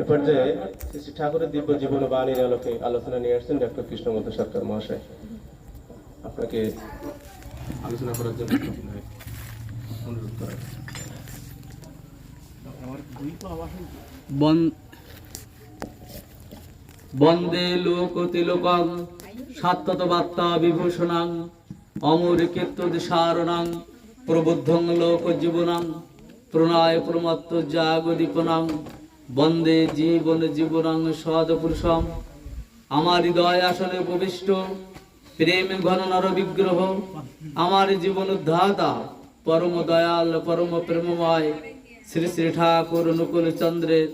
এ পর্যায়ে শ্রী ঠাকুরের দিব্য জীবন বাণীর আলোকে আলোচনা নিয়ে আসছেন ডক্টর কৃষ্ণমন্ত সরকার মহাশয়। আপনাকে আলোচনা করার জন্য অনুরোধ করা বন্দে লোকতিলকং সাত্তত বার্তা বিভূষণাং, অমর কীর্ত দিশারণাং, প্রবুদ্ধং লোক জীবনাং প্রণয় প্রমত্ত জাগদীপনাং। বন্দে জীবন জীবনাং সদ পুরুষম আমার হৃদয় আসলে উপবিষ্ট প্রেম ঘন নর বিগ্রহ। আমার জীবন উদ্ধাতা, পরম দয়াল, পরম প্রেমময়। শ্রী শ্রী ঠাকুর অনুকূল চন্দ্রের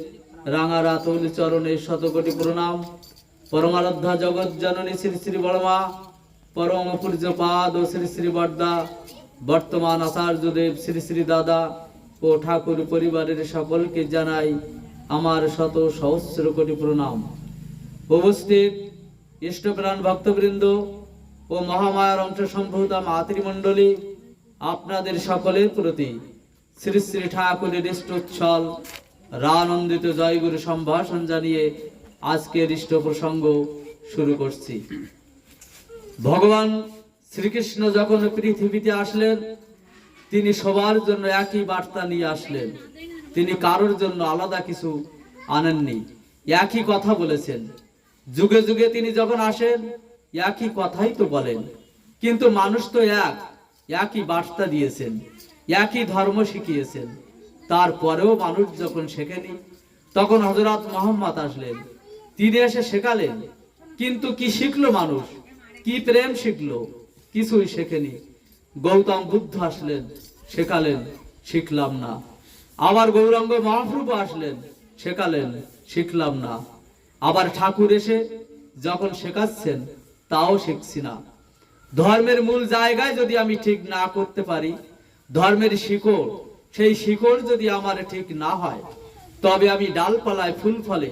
রাঙা রাতুল চরণে শতকোটি প্রণাম। পরমারাধ্যা জগৎ জননী শ্রী শ্রী বর্মা, পরম পূজ্য পাদ ও শ্রী শ্রী বর্দা, বর্তমান আচার্যদেব শ্রী শ্রী দাদা ও ঠাকুর পরিবারের সকলকে জানাই আমার শত সহস্র কোটি প্রণাম। উপস্থিত ইষ্টপ্রাণ ভক্তবৃন্দ ও মহামায়ার অংশ সম্ভূতা মাতৃমণ্ডলী, আপনাদের সকলের প্রতি শ্রী শ্রী ঠাকুরের ইষ্টোচ্ছল রানন্দিত জয়গুরু সম্ভাষণ জানিয়ে আজকের ইষ্ট প্রসঙ্গ শুরু করছি। ভগবান শ্রীকৃষ্ণ যখন পৃথিবীতে আসলেন, তিনি সবার জন্য একই বার্তা নিয়ে আসলেন। তিনি কারোর জন্য আলাদা কিছু আনেননি। একই কথা বলেছেন। যুগে যুগে তিনি যখন আসেন, একই কথাই তো বলেন। কিন্তু মানুষ তো এক, একই বার্তা দিয়েছেন, একই ধর্ম শিখিয়েছেন। তারপরেও মানুষ যখন শেখেনি, তখন হজরত মোহাম্মদ আসলেন। তিনি এসে শেখালেন, কিন্তু কি শিখলো মানুষ? কি প্রেম শিখলো? কিছুই শেখেনি। গৌতম বুদ্ধ আসলেন, শেখালেন, শিখলাম না। আবার গৌরাঙ্গ মহাপ্রভু আসলেন, শেখালেন, শিখলাম না। আবার ঠাকুর এসে যখন শেখাচ্ছেন, তাও শিখছি না। ধর্মের মূল জায়গায় যদি আমি ঠিক না করতে পারি, ধর্মের শিকড়, সেই শিকড় যদি আমার ঠিক না হয়, তবে আমি ডালপালায় ফুল ফলে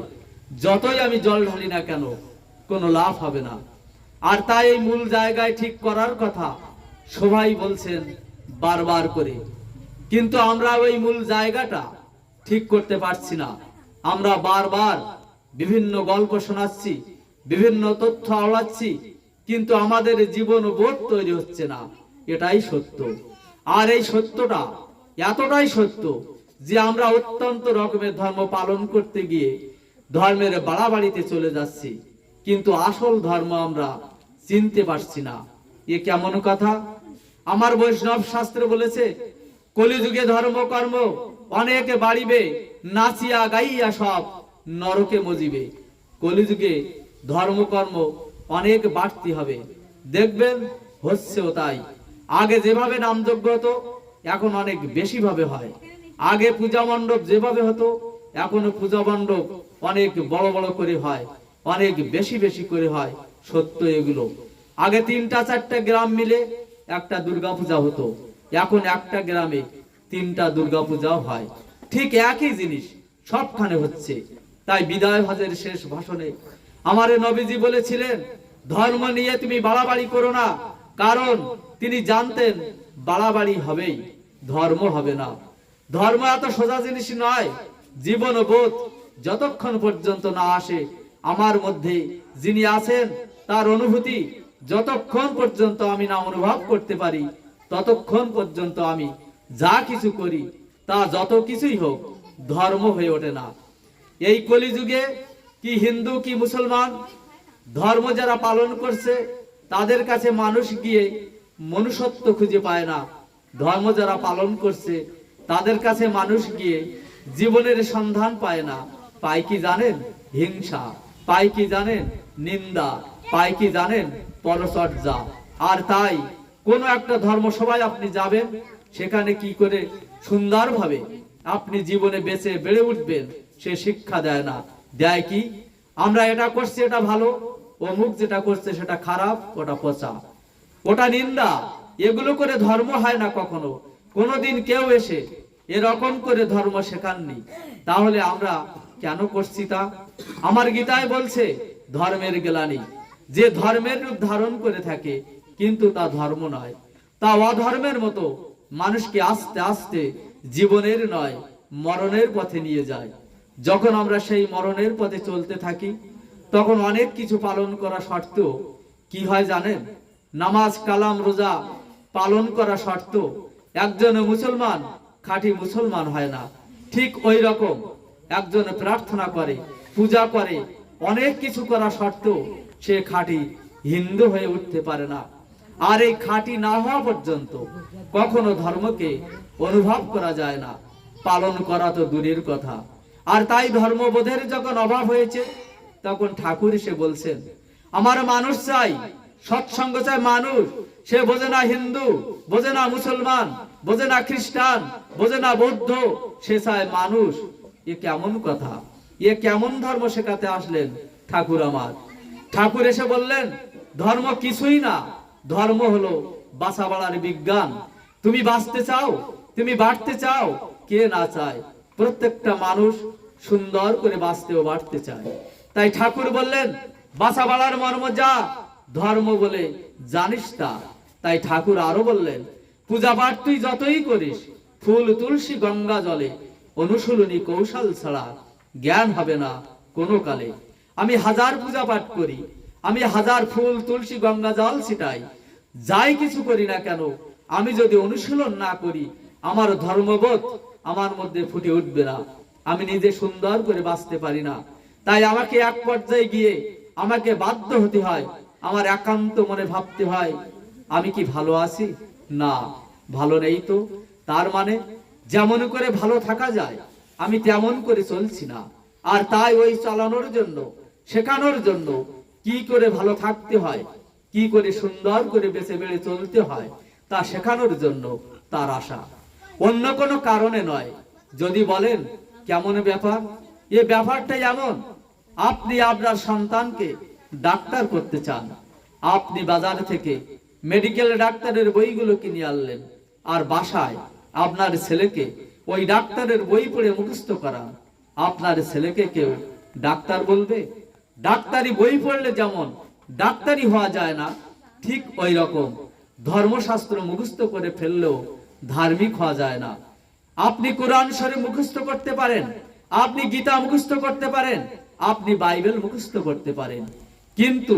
যতই আমি জল ঢালি না কেন, কোনো লাভ হবে না। আর তাই এই মূল জায়গায় ঠিক করার কথা সবাই বলছেন বারবার করে। কিন্তু আমরা ওই মূল জায়গাটা ঠিক করতে পারছি না। আমরা বারবার বিভিন্ন গল্প শোনাচ্ছি, বিভিন্ন তথ্য আওড়াচ্ছি, কিন্তু আমাদের জীবন বোধ তৈরি হচ্ছে না। এটাই সত্য। আর এই সত্যটা এতটাই সত্য যে আমরা অত্যন্ত রকমের ধর্ম পালন করতে গিয়ে ধর্মের বাড়াবাড়িতে চলে যাচ্ছি, কিন্তু আসল ধর্ম আমরা চিনতে পারছি না। এ কেমন কথা? আমার বৈষ্ণব শাস্ত্র বলেছে কলিযুগে ধর্ম, কর্ম অনেক বাড়িবে, নাচিয়া গাইয়া সব নরকে মজিবে। কলিযুগে ধর্মকর্ম অনেক বাড়তি হবে। দেখবেন, হচ্ছেও তাই। আগে যেভাবে নামযজ্ঞ হতো, এখন অনেক বেশি ভাবে হয়। আগে পূজা মণ্ডপ যেভাবে হতো, এখনও পূজা মণ্ডপ অনেক বড় বড় করে হয়, অনেক বেশি বেশি করে হয়, সত্য এগুলো। আগে তিনটা চারটা গ্রাম মিলে একটা দুর্গা পূজা হতো। এখন একটা গ্রামে তিনটা দুর্গাপূজাও হয়। ঠিক একই জিনিস সবখানে হচ্ছে। তাই বিদায় ভাজের শেষ ভাষণে আমার নবীজি বলেছিলেন, ধর্ম নিয়ে তুমি বাড়াবাড়ি করো না, কারণ তিনি জানতেন বাড়াবাড়ি হবেই, ধর্ম হবে না। ধর্ম এত সোজা জিনিস নয়, জীবন বোধ যতক্ষণ পর্যন্ত না আসে, আমার মধ্যে যিনি আছেন তার অনুভূতি যতক্ষণ পর্যন্ত আমি না অনুভব করতে পারি ততক্ষণ পর্যন্ত আমি যা কিছু করি, তা যত কিছুই হোক, ধর্ম হয়ে ওঠে না। এই কলিযুগে কি হিন্দু, কি মুসলমান, ধর্ম যারা পালন করছে, তাদের কাছে মানুষ গিয়ে মনুষ্যত্ব খুঁজে পায় না। ধর্ম যারা পালন করছে, তাদের কাছে মানুষ গিয়ে জীবনের সন্ধান পায় না। পায় কি জানেন? হিংসা, পায় কি জানেন? নিন্দা, পায় কি জানেন? পরচর্যা। আর তাই কোন একটা ধর্ম সবাই আপনি যাবেন, সেখানে কি করে সুন্দরভাবে আপনি জীবনে বেঁচে বেড়ে উঠবেন, সে শিক্ষা দেয় না। দেয় কি? আমরা এটা করছি, এটা ভালো অমুক যেটা করছে সেটা খারাপ, ওটা পচা। ওটা নিন্দা, এগুলো করে ধর্ম হয় না কখনো। কোনোদিন কেউ এসে এরকম করে ধর্ম শেখাননি। তাহলে আমরা কেন করছি তা? আমার গীতায় বলছে, ধর্মের গেলানি। যে ধর্মের রূপ ধারণ করে থাকে কিন্তু তা ধর্ম নয়। তা অধর্মের মতো মানুষকে আস্তে আস্তে জীবনের নয়, মরণের পথে নিয়ে যায়। যখন আমরা সেই মরণের পথে চলতে থাকি, তখন অনেক কিছু পালন করা সত্ত্বেও কি হয় জানেন? নামাজ, কালাম, রোজা পালন করা সত্ত্বেও একজন মুসলমান খাঁটি মুসলমান হয় না। ঠিক ওই রকম একজন প্রার্থনা করে, পূজা করে, অনেক কিছু করা সত্ত্বেও সে খাঁটি হিন্দু হয়ে উঠতে পারে না। আর এই খাঁটি না হওয়া পর্যন্ত কখনো ধর্মকে অনুভব করা যায় না। পালন করা তো দূরের কথা। আর তাই ধর্মবোধের যখন অভাব হয়েছে, তখন ঠাকুর এসে বলছেন, আমার মানুষ চাই, সৎসঙ্গ চাই মানুষ। সে বোঝে না হিন্দু, বোঝে না মুসলমান, বোঝে না খ্রিস্টান, বোঝে না বৌদ্ধ, সে চায় মানুষ। এ কেমন কথা? এ কেমন ধর্ম শেখাতে আসলেন ঠাকুর আমার? ঠাকুর এসে বললেন, ধর্ম কিছুই না ধর্ম হলো বাসা বাড়ার বিজ্ঞান। তুমি বাঁচতে চাও, তুমি বাড়তে চাও, কে না চায়? প্রত্যেকটা মানুষ সুন্দর করে বাঁচতে ও বাড়তে চায়। তাই ঠাকুর বললেন, বাসা বাড়ার মর্ম যা, ধর্ম বলে জানিস তা। তাই ঠাকুর আরও বললেন, পূজা পাঠ তুই যতই করিস, ফুল, তুলসী, গঙ্গা জলে অনুশীলনী কৌশল ছাড়া জ্ঞান হবে না কোনো কালে। আমি হাজার পূজা পাঠ করি আমি হাজার ফুল, তুলসী, গঙ্গা, জল ছিটাই। যাই কিছু করি না কেন, আমি যদি অনুশীলন না করি, আমার ধর্মবোধ আমার মধ্যে ফুটে উঠবে না। আমি নিজে সুন্দর করে বাঁচতে পারি না। তাই আমাকে এক পর্যায়ে গিয়ে আমাকে বাধ্য হতে হয়, আমার একান্ত মনে ভাবতে হয়, আমি কি ভালো আছি? না, ভালো নেই তো। তার মানে যেমন করে ভালো থাকা যায়, আমি তেমন করে চলছি না। আর তাই ওই চালানোর জন্য, শেখানোর জন্য কি করে ভালো থাকতে হয়? কি করে সুন্দর করে বেঁচে বেড়ে চলতে হয়? তা শেখানোর জন্য তার আশা। অন্য কোনো কারণে নয়। যদি বলেন, কেমন ব্যাপার? এ ব্যাপারটা এমন। আপনি আপনার সন্তানকে ডাক্তার করতে চান। আপনি বাজার থেকে মেডিকেল ডাক্তারের বইগুলো কিনে আনলেন। আর বাসায় আপনার ছেলেকে ওই ডাক্তারের বই পড়ে মুখস্থ করান। আপনার ছেলেকে কেউ ডাক্তার বলবে? ডাক্তারি বই পড়লে যেমন ডাক্তারি হওয়া যায় না, ঠিক ওই রকম ধর্মশাস্ত্র মুখস্থ করে ফেললেও ধার্মিক হওয়া যায় না। আপনি কোরআন শরীফ মুখস্থ করতে পারেন, আপনি গীতা মুখস্থ করতে পারেন, আপনি বাইবেল মুখস্থ করতে পারেন। কিন্তু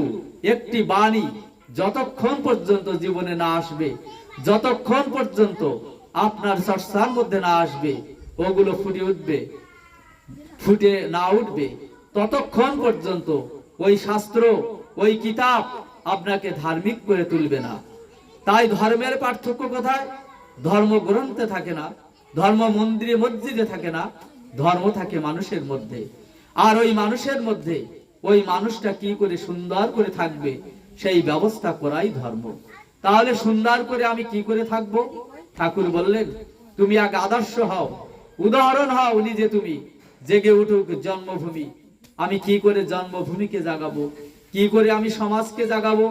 একটি বাণী যতক্ষণ পর্যন্ত জীবনে না আসবে, যতক্ষণ পর্যন্ত আপনার চর্চার মধ্যে না আসবে, ওগুলো ফুটে উঠবে, ফুটে না উঠবে। ততক্ষণ পর্যন্ত ওই শাস্ত্র, ওই কিতাব আপনাকে ধার্মিক করে তুলবে না। তাই ধর্মের পার্থক্য কোথায়? ধর্ম গ্রন্থে থাকে না, ধর্ম মন্দিরে, মসজিদে থাকে না, ধর্ম থাকে মানুষের মধ্যে। আর ওই মানুষের মধ্যে ওই মানুষটা কি করে সুন্দর করে থাকবে, সেই ব্যবস্থা করাই ধর্ম। তাহলে সুন্দর করে আমি কি করে থাকব? ঠাকুর বললেন, তুমি এক আদর্শ হও, উদাহরণ হও নিজে তুমি, জেগে উঠুক জন্মভূমি আমি কি করে জন্মভূমিকে জাগাবো? কি করে আমি সমাজকে জাগাবো?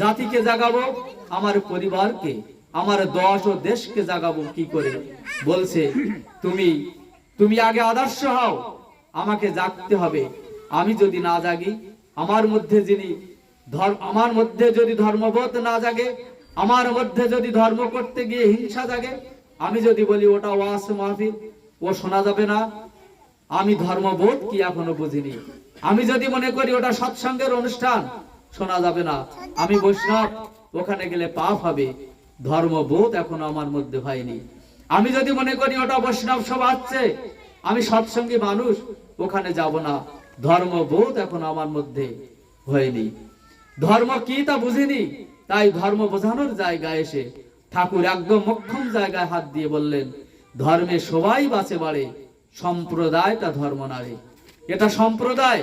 জাতিকে জাগাবো? আমার পরিবারকে, আমার দশ ও দেশকে জাগাবো কি করে? বলছে, তুমি তুমি আগে আদর্শ হও, আমাকে জাগতে হবে। আমি যদি না জাগি, আমার মধ্যে যিনি ধর্ম আমার মধ্যে যদি ধর্মবোধ না জাগে, আমার মধ্যে যদি ধর্ম করতে গিয়ে হিংসা জাগে, আমি যদি বলি, ওটা ওয়াস মাহফিল, ও শোনা যাবে না আমি ধর্মবোধ কি এখনও বুঝিনি। আমি যদি মনে করি ওটা সৎসঙ্গের অনুষ্ঠান, শোনা যাবে না। আমি বৈষ্ণব, ওখানে গেলে পাপ হবে। ধর্মবোধ এখনও আমার মধ্যে হয়নি। আমি যদি মনে করি ওটা বৈষ্ণব সভা হচ্ছে আমি সৎসঙ্গী মানুষ, ওখানে যাব না। ধর্মবোধ এখন আমার মধ্যে হয়নি। ধর্ম কি তা বুঝিনি, তাই ধর্ম বোঝানোর জায়গায় এসে ঠাকুর একদম মক্ষম জায়গায় হাত দিয়ে বললেন, ধর্মে সবাই বাঁচে বাড়ে সম্প্রদায়টা ধর্ম নারে। এটা সম্প্রদায়,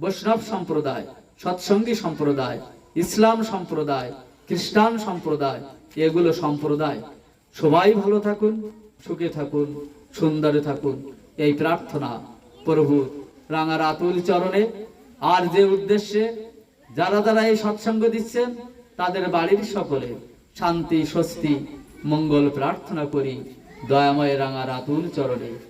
বৈষ্ণব সম্প্রদায়, সৎসঙ্গী সম্প্রদায়, ইসলাম সম্প্রদায়, খ্রিস্টান সম্প্রদায়, এগুলো সম্প্রদায়। সবাই ভালো থাকুন, সুখে থাকুন, সুন্দরে থাকুন। এই প্রার্থনা, প্রভু রাঙার আতুল চরণে। আর যে উদ্দেশ্যে যারা যারা এই সৎসঙ্গ দিচ্ছেন, তাদের বাড়ির সকলে শান্তি, স্বস্তি, মঙ্গল প্রার্থনা করি। দয়াময় রাঙা রাতুল চরণে।